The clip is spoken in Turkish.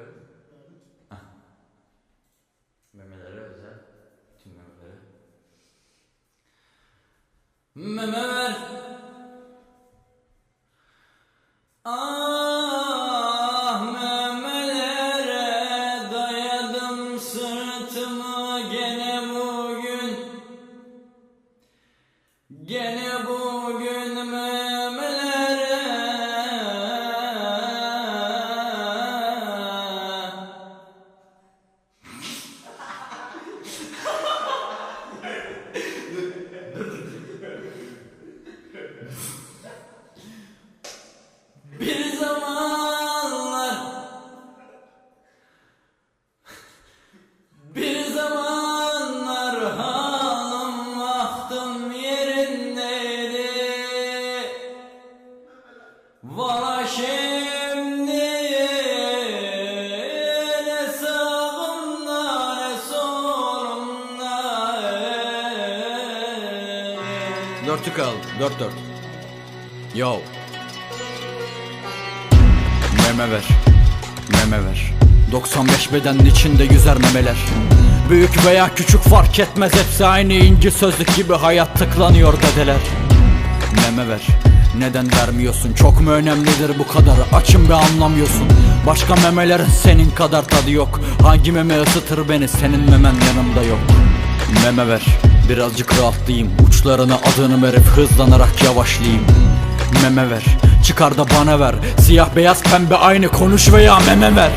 Çekiyorum. Hah. Memelere özel. Tüm memelere. Memeler. Ah memelere dayadım sırtımı gene bugün. Gene Dörtü kaldı. Dört dört. Yo. Meme ver. Meme ver. 95 bedenin içinde yüzer memeler. Büyük veya küçük fark etmez hepsi aynı inci sözlük gibi hayat tıklanıyor dedeler. Meme ver. Neden vermiyorsun? Çok mu önemlidir bu kadarı? Açım ve anlamıyorsun. Başka memelerin senin kadar tadı yok. Hangi meme ısıtır beni? Senin memen yanımda yok. Meme ver. Birazcık rahatlayayım. Uçlarına adını verip hızlanarak yavaşlayayım. Meme ver. Çıkar da bana ver. Siyah beyaz pembe aynı konuş veya meme ver.